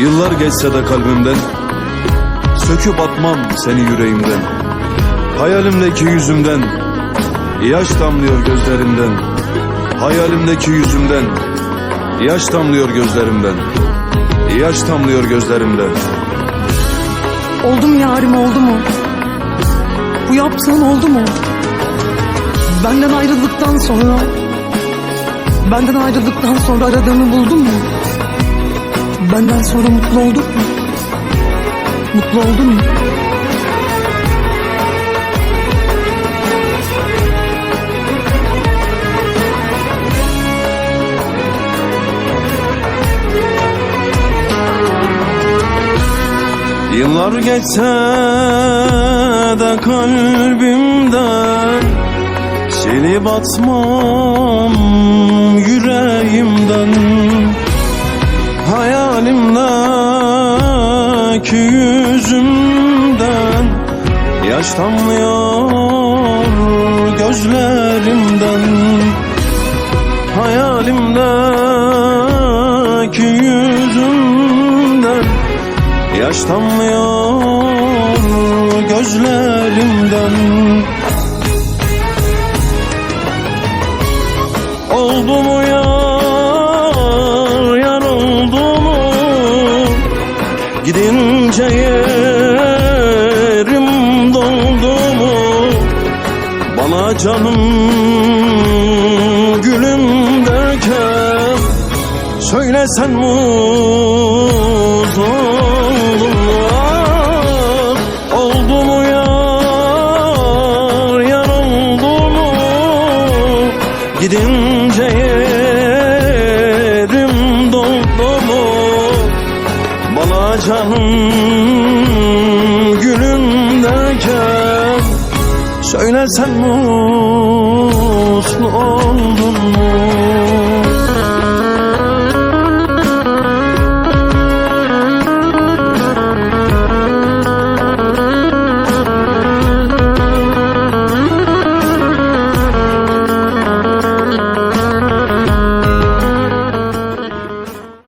Yıllar geçse de kalbimden Söküp atmam seni yüreğimden Hayalimdeki yüzümden Yaş damlıyor gözlerimden Hayalimdeki yüzümden Yaş damlıyor gözlerimden Yaş damlıyor gözlerimden Oldu mu yarim oldu mu? Bu yaptığın oldu mu? Benden ayrıldıktan sonra Benden ayrıldıktan sonra aradığını buldun mu? Benden sonra mutlu oldun mu? Mutlu oldun mu? Yıllar geçse de kalbimden Silip atmam Hayalimdeki yüzümden Yaş damlıyor gözlerimden Hayalimdeki yüzümden Yaş damlıyor gözlerimden. Oldu mu yar, Gidince yerim doldu mu? Bana canım gülüm derken Söylesen mutlu oldum ah, Oldu mu yar, yar oldu mu? Gidince yerim Bana canım gülüm derken Söylesen mutlu oldun mu